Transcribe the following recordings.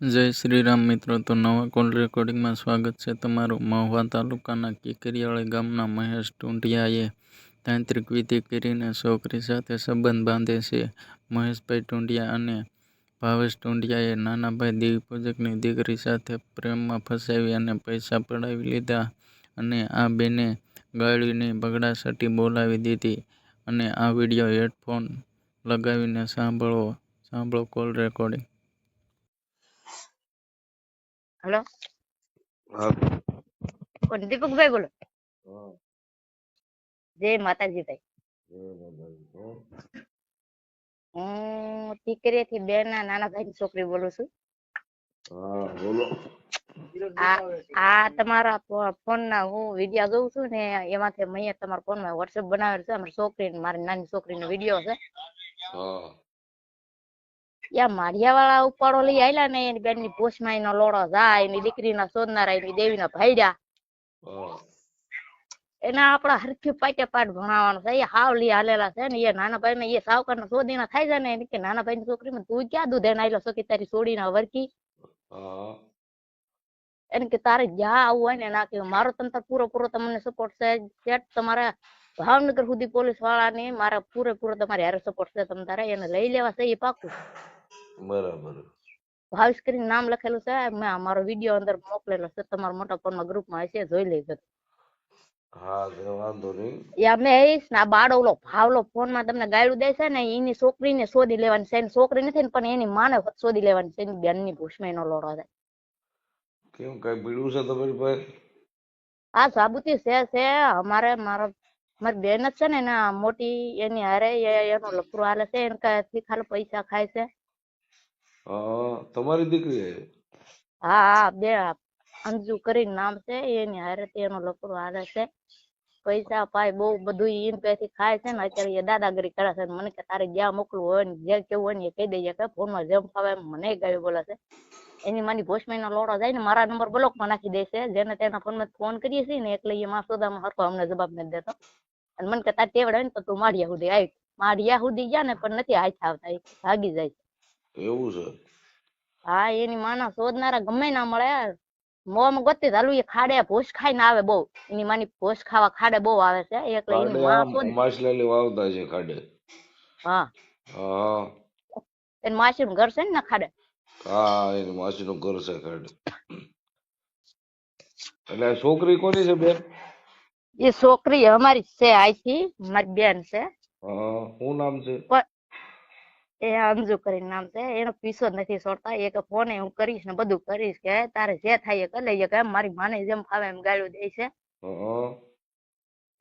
જય શ્રી રામ મિત્રો, તો નવા કોલ રેકોર્ડિંગમાં સ્વાગત છે તમારું મહુવા તાલુકાના કિકરિયાળી ગામના મહેશ ટુંડિયાએ તાંત્રિક વિધિ કરીને છોકરી સાથે સંબંધ બાંધે છે. મહેશભાઈ ટુંડિયા અને ભાવેશ ટુંડિયાએ નાનાભાઈ દેવીપૂજકની દીકરી સાથે પ્રેમમાં ફસાવી અને પૈસા પડાવી લીધા અને આ બેને ગાળીને બગડાસટી બોલાવી દીધી અને આ વીડિયો હેડફોન લગાવીને સાંભળો સાંભળો કોલ રેકોર્ડિંગ. હલો કોણ દીપકભાઈ બોલો જય માતાજી ભાઈ. હો. ટીકરી થી બે ના નાના ભાઈ ની છોકરી બોલું છું. આ તમારા ફોન ના હું વીડિયો જોઉં છું ને એમાંથી મેં તમારા ફોનમાં વોટ્સએપ બનાવેલ છે. અમારી છોકરી મારી નાની છોકરી નો વીડિયો છે. યા મારિયા વાળા ઉપાડો લઈ આયલા ને એની બેનની પોષમાં એનો લોડો જાય એની દીકરી ના શોધનારા એની દેવી ના ભાઈડા એના આપડા હરખી પાટે પાટ ભણાવવાનું છે. એ હાવ લઈ હાલેલા છે ને એ નાના ભાઈ ને એ સાવકાર ના શોધીના થાય છે ને કે નાના ભાઈ ની છોકરી તું ક્યાં દૂધ એને આયલો સકી તારી છોડી ના વરકી એને કે તારે જ્યાં આવું હોય ને ના કે મારો તંત્ર પૂરો પૂરો તમને સપોર્ટ છે. સેટ તમારા ભાવનગર સુધી પોલીસવાળા ને મારા પૂરેપૂરો તમારે હારે સપોર્ટ છે. તમ તારે એને લઈ લેવા છે એ પાકું. બરાબર. ભાવેશ કરીને નામ લખેલું છે મેં અમારો વીડિયો અંદર મોકલેલો છે તમારા મોટા ફોનમાં ગ્રુપ હશે જોઈ લેજો. હા તે વાંધો નહીં. યા મેં આવીશ ને બાળો ઓલો ભાવલો ફોન તમને ગાયડું દે છે ને એની છોકરીને શોધી લેવાની છે એની છોકરી નથી ને પણ એની માને શોધી લેવાની છે એની બેનની એનો લોડો થાય કેમ કઈ પીડ્યું છે તમારી પાસે? આ સાબુતી છે છે અમારે મારો મારી બેન જ છે ને એના મોટી એની હારે એનું લફરું હાલે છે એને ખાલી પૈસા ખાય છે. હા તમારી દીકરી? હા હા, બે અંજુ કરીને નામ છે, એની હારે એનું હાલે છે. પૈસા પાય બહુ બધું ઈન પેથી ખાય છે ને, અત્યારે એ દાદાગીરી કરે છે મને કે તારે જ્યાં મોકલવું હોય ને, જ્યાં કેવું હોય ને, એ કહી દેજે કે ફોનમાં જેમ ફાવે મને ગાળી બોલે છે. એની માની ભોસમાં લોડો જાય ને, મારા નંબર બ્લોકમાં નાખી દે છે, જેને તેના ફોનમાં ફોન કરીએ છીએ ને, એટલે એ માં સોદામાં હરખો અમને જવાબ નથી દેતો. અને મને કે તારે ટેવડ હોય ને, તો તું માળિયા સુધી આવી માળિયા સુધી ગયા ને, પણ નથી હાથ આવતા ભાગી જાય. એવું છે? હા એની માના શોધનારા ગમે ના મળે. મોમ ગોતી હાલું એ ખાડે ભોસ ખાઈને આવે બહુ. એની માની ભૂસ ખાવા ખાડે બહુ આવે છે એટલે એની માં શોધ. માછલાલી વાવતા છે ખાડે. હા. હા. એની માસીનું ઘર છે ને ખાડે? હા એની માસીનું ઘર છે ખાડે. એટલે છોકરી કોની છે બેન? એ છોકરી અમારી છે આઈથી મારી બેન છે. હા શું નામ છે? એ અંજુ કરીને નામ છે એનો પીછો નથી છોડતા એક ફોને હું કરીશ ને બધું કરીશ કે તારે જે થાય એ કરી લઈએ કે મારી માને જેમ ફાવે એમ ગાળ્યું દે છે.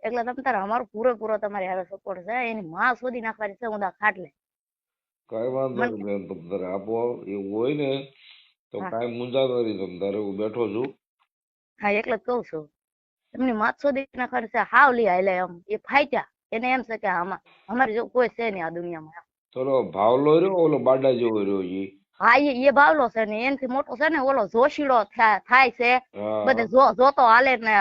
એટલે તમ તારે અમારો પૂરેપૂરો તમારી હારે સપોર્ટ છે. એની માં શોધી નાખવાની છે ઊંધા ખાટલે. કઈ વાંધો નહીં બેન તમે તારે આપો. એવું હોય ને તો હા. મુંજા કરી તમે તારે હું બેઠો છું. હા એટલે જ કહું છું. એમની માત શોધી નાખવાની છે હાવ લી હાલે એમ. એ ફાટ્યા એને એમ છે કે આમાં અમારે જો કોઈ છે નહીં આ દુનિયામાં. ચલો ભાવલો રહ્યો ઓલો બાડા જેવો રહ્યો ઈ. હા એ એ બાવલો છે ને એનથી મોટો છે ને ઓલો જોશીડો થાય છે. બધે જોતો હાલે ને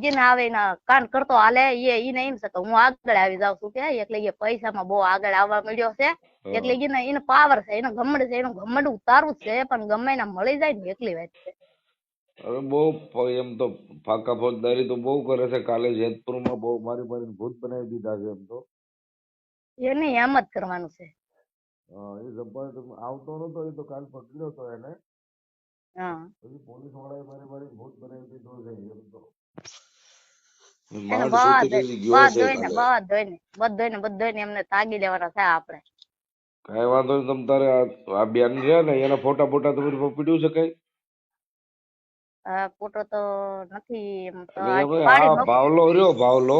જેને આવે ને કાન કરતો હાલે એ ઈને એમ છે કે હું આગળ આવી જાઉં છું કે એટલે એ પૈસામાં બહુ આગળ આવવા મળ્યો છે. એટલે એને એને પાવર છે એનો ઘમંડ છે એનું ઘમંડ ઉતારવું જ છે પણ ગમે એના મળી જાય ને એટલી વાત છે. અરે બહુ એમ તો ફાકા ફોજદારી તો બહુ કરે છે કાલે જેતપુરમાં બહુ મારી મારીને ભૂત બનાવી દીધા છે એમ તો. એને એમ જ કરવાનું છે. એ જબ્બર આવતો નતો એ તો કાલ પકડ્યો તો એને. હા. પછી પોલીસ વાળાએ મારી ભૂત બનાવી દીધો છે એમ તો નહીં ફોટા તો નથી ભાવલો રહ્યો ભાવલો.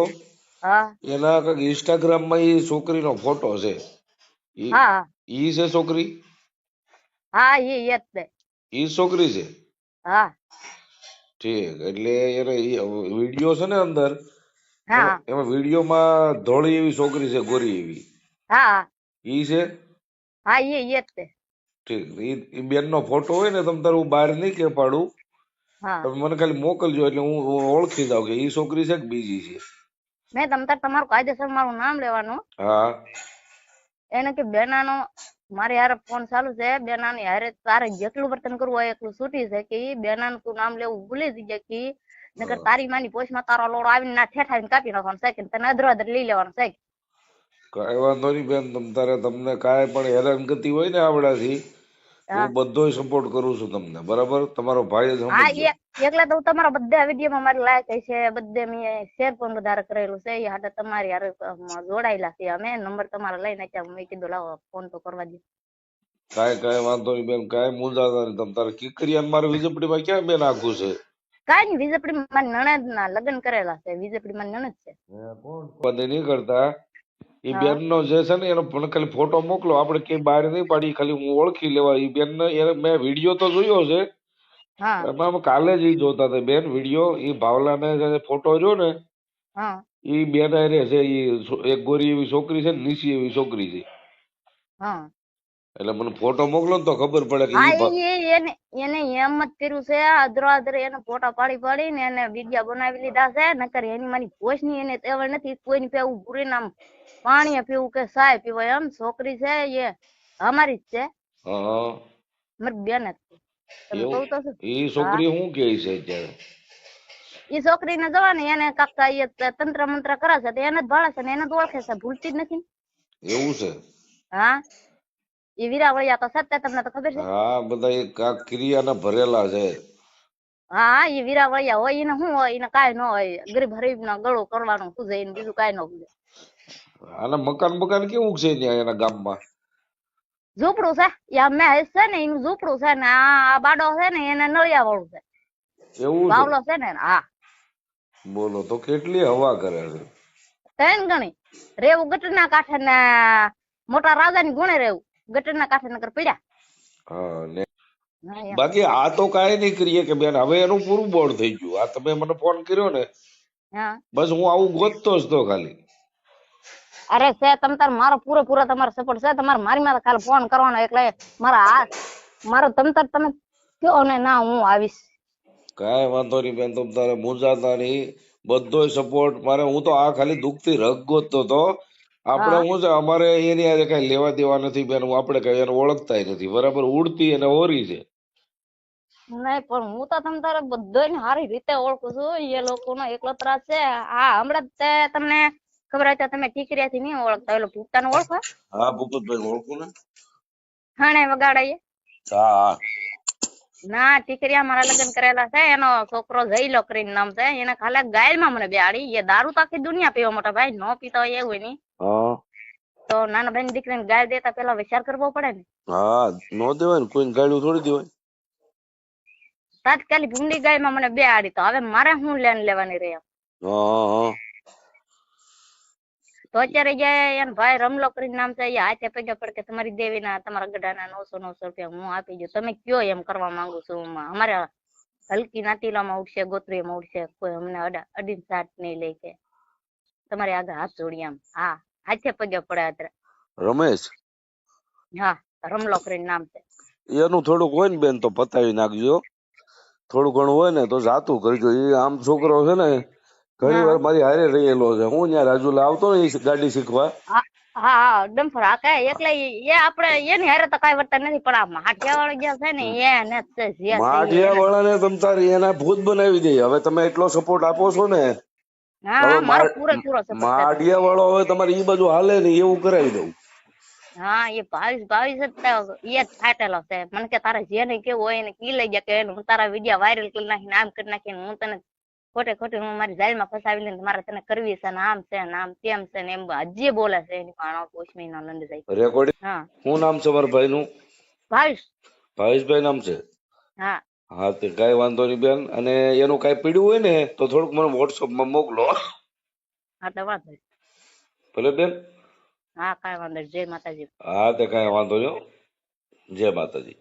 એના ઇન્સ્ટાગ્રામમાં ઈ છોકરીનો ફોટો છે. ઈ છે છોકરી? હા ઈ એ જ તે ઈ છોકરી છે? હા. ઠીક એટલે એને વિડિયો છે ને અંદર હા એમાં- એમાં વીડિયો માં ધોળી એવી છોકરી છે ગોરી એવી. હા ઈ છે? હા ઈ એ જ તે ઠીક ઈ ઈ બેન નો ફોટો હોય ને તમ તારે હું બહાર નહીં કે પાડું તમે મને ખાલી મોકલજો એટલે હું હું ઓળખી જાઉં કે ઈ છોકરી છે કે બીજી છે. મેં તમ તાર તમારું કાયદેસર મારું નામ લેવાનું. હા. એને કે બેનાનો મારી હારે ફોન ચાલુ છે બેનાની હારે તારે જેટલું વર્તન કરવું હોય એટલું છૂટી છે કે બેનાનું તું નામ લેવું ભૂલી જજે કે નકર તારી માની પોસ્ટમાં તારો લોડો આવીને ના ઠેઠાઈને કાપી નાખવાનો છે તને અધરો અધર લઈ લેવાનો છે કઈ વાંધો નહીં બેન તમ તારે તમને કાંઈ પણ હેરાનગતિ હોય ને આપણાથી હા. બધો સપોર્ટ કરું છું તમને બરાબર? તમારો ભાઈ જ હા એકલા તો તમારા બધા વિડીયોમાં મારી લાયક છે બધે મેં શેર પણ વધારે કરેલું છે એ હાટે તમારી હારે જોડાયેલા છે. અમે નંબર તમારો લઈને નાખ્યા મેં કીધું લાવો ફોન તો કરવા દે કાય કાય વાંધો નહીં બેન કાય મૂંઝાતા નહીં. તમ તારે કિકરિયાને મારે વીજપડીમાં ક્યાં બેન આખું છે? કાંઈ નહીં વીજપડી મારી નણંદ ના લગ્ન કરેલા છે વીજપડી મારી નણંદ છે. બંધ નહીં કરતા? એ બેનનો બેન નો જે છે ને એનો મને ખાલી ફોટો મોકલો. આપણે ક્યાંય બહાર નહીં પાડી ખાલી હું ઓળખી લેવા એ બેન ને એને મેં વીડિયો તો જોયો છે. એમાં કાલે જ ઈ જોતા હતા બેન વીડિયો એ ભાવલાને જે ફોટો જો ને એ બેન હારે છે. ઈ એક ગોરી એવી છોકરી છે ને નીસી એવી છોકરી છે. એટલે મને ફોટો મોકલો ને તો ખબર પડે કે હા ઈ એને એને એમ જ કર્યું છે અધર એને ફોટા પાડી પાડીને એને વિડિયા બનાવી લીધા છે નકર એની મારી પોસ્ટની એને તેવળ નથી કોઈની પેવું પૂરીને નામ પાણી પીવું કે સાય પીવાય એમ છોકરી છે એ અમારી જ છે. હા. મારી બેન જ છે. ઈ છોકરી શું કે છે અત્યારે? ઈ છોકરીને જવાની એને કાકા એ તંત્ર મંત્ર કરે છે તો એને જ ભાળે છે ને એને જ ઓળખે છે ભૂલતી જ નથી એવું છે? હા. ઈ વીરાવળિયા તો સત્ય તમને તો ખબર છે? હા બધા એ કાંક ક્રિયાના ભરેલા છે. હા એ વીરાવળિયા હોય એને શું હોય એને કાંઈ ન હોય. ગરીબ હરીબ નો ગળો કરવાનું શું જાય બીજું કાંઈ ન હોય. અને મકાન મકાન કેવું છે ત્યાં એના ગામમાં? ઝૂંપડું છે યા મેં છે ને એનું ઝૂંપડું છે ને આ આ બાડો છે ને એને નળિયા વાળું છે. એવું બાવલો છે ને હા. બોલો તો કેટલી હવા કરે છે? ત્રણ ગણી. રેવું ગટના કાંઠે ને મોટા રાજાની ગુણે રેવું. ગટરના કાંઠે નકર પડ્યા. હા ને બાકી આ તો કાંઈ નહીં કરીએ કે બેન હવે એનું પૂરું બોર્ડ થઈ ગયું. આ તમે મને ફોન કર્યો ને બસ હું આવું ગોતતો જ તો ખાલી. અરે છે તમ તાર મારો પૂરેપૂરો તમારો સપોર્ટ છે તમારે મારી માથે ખાલી ફોન કરવાનો એટલે મારા આ મારો તમ તાર તમે કયો ને ના હું આવીશ. કાંઈ વાંધો નહીં બેન તમ તારે મૂંઝાતા નહીં. બધોય સપોર્ટ મારે. હું તો આ ખાલી દુઃખથી રગ ગોતતો તો. આપણે હા. છે અમારે એની આજે કઈ લેવા દેવા નથી બેન હું આપણે કઈ એને ઓળખતા નથી. બરાબર ઉડતી અને ઓરી છે. નહીં પણ હું તો તમ તારે બધાને સારી રીતે ઓળખું છું. એ લોકોનો એકલો ત્રાસ છે. હા હમણાં જ તે તમને ખબર હતી તમે ટીકરિયાથી નહીં ઓળખતા. એટલે ભૂતાને ઓળખો? હા ભૂપતભાઈ ઓળખું ને? હાણે વગાડાઈએ. હા હા. ના ટીકરિયા મારા લગ્ન કરેલા છે. એનો છોકરો જઈલો કરીને નામ છે. એને ખાલી ગાયલમાં મને બેહાડી. એ દારૂ તો આખી દુનિયા પીવા મોટા ભાઈ. નો પીતો હોય એવું નહીં હા. તો નાના ભાઈ દીકરીને ગાય દેતા પેલા વિચાર કરવો પડે ને. હા નો દેવાય ને. કોઈને ગાડ્યું થોડી દેવાય. તાત્કાલિક ભૂંડી ગાયમાં મને બેહાડી. તો હવે મારે શું લેન લેવાની રહી હા હા. તો અત્યારે જે એનો ભાઈ રમલો કરીને નામ છે એ હાથે પગે પડે કે તમારી દેવીના તમારા ગઢાના નવસો નવસો રૂપિયા હું આપી દઉં. તમે કયો એમ કરવા માંગુ છું અમારે હલકી નાતીલામાં ઉઠશે ગોત્રીમાં ઉઠશે કોઈ અમને અડા અડીન સાત નહીં લે કે. તમારે આગળ હાથ જોડી એમ હા હાથે પગે પડે અત્યારે. રમેશ? હા રમલો કરીને નામ છે એનું થોડુંક હોય ને બેન તો પતાવી નાખજો. થોડું ઘણું હોય ને તો જાતું કરજો. એ આમ છોકરો છે ને ઘણી વાર મારી હારે રહેલો છે. હું ત્યાં રાજુલા આવતો ને ગાડી શીખવા. હા હા ડમ્ફર હા કઈ એટલે એ આપણે એની હારે તો કઈ વર્તન નથી પણ આ માઠિયા વાળા જે છે ને એને જ છે જે એને- વાળાને તમ તારી એના ભૂત બનાવી દે. હવે તમે એટલો સપોર્ટ આપો છો ને હા મારો પૂરેપૂરો support છે. માઢિયા વાળો હવે તમારે ઈ બાજુ હાલે ને એવું કરાવી દઉં. હા એ ભાવીસ ભાવીસ જ એ જ ફાટેલો છે. મને કે તારે જેને કેવું હોય એને કી લઈ ગયા કે હું તારા વિડિયા વાયરલ કરી નાખીને આમ કરી નાખીને હું તને ખોટે ખોટી હું મારી જાલમાં ફસાવી લઈને મારે તને કરવી છે ને આમ છે ને આમ તેમ છે ને એમ હજી બોલે છે એની પાણો પોચમી નો લંડ જાય. રેકોર્ડિંગ હા. શું નામ છે મારા ભાઈ નું ભાવેશભાઈ નામ છે? હા. હા તે કઈ વાંધો નહીં બેન. અને એનું કઈ પીડ્યું હોય ને તો થોડુંક મને વોટ્સઅપમાં મોકલો. હા તો વાંધો ભલે બેન. હા કઈ વાંધો. જય માતાજી. હા તે કઈ વાંધો નહીં જય માતાજી.